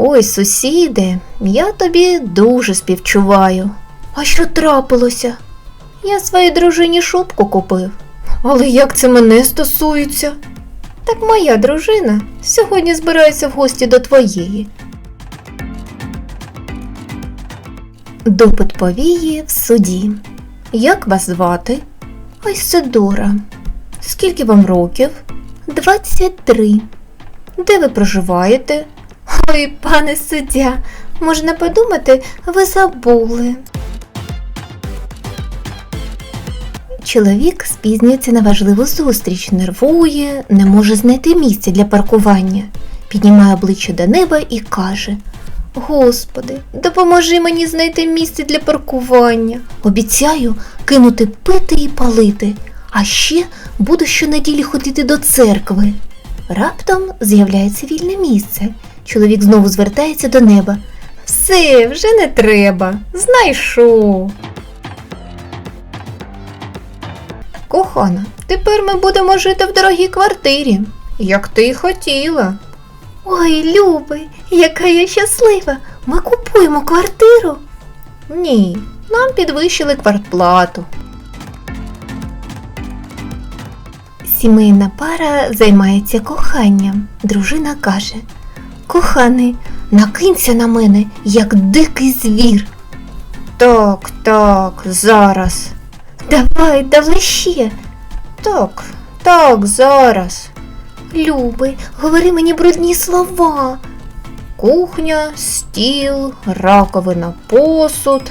Ой, сусіде, я тобі дуже співчуваю. А що трапилося? Я своїй дружині шубку купив. Але як це мене стосується? Так моя дружина сьогодні збирається в гості до твоєї. Допит повії в суді. Як вас звати? Айседора. Скільки вам років? 23. Де ви проживаєте? Ой, пане суддя, можна подумати, ви забули. Чоловік спізнюється на важливу зустріч, нервує, не може знайти місця для паркування. Піднімає обличчя до неба і каже: Господи, допоможи мені знайти місце для паркування. Обіцяю кинути пити і палити, а ще буду щонеділі ходити до церкви. Раптом з'являється вільне місце. Чоловік знову звертається до неба. Все, вже не треба. Знайшов. Кохана, тепер ми будемо жити в дорогій квартирі, як ти й хотіла. Ой, любий, яка я щаслива. Ми купуємо квартиру. Ні, нам підвищили квартплату. Сімейна пара займається коханням. Дружина каже: Коханий, накинься на мене, як дикий звір. Так, так, зараз. Давай, давай ще. Так, так, зараз. Любий, говори мені брудні слова. Кухня, стіл, раковина, посуд.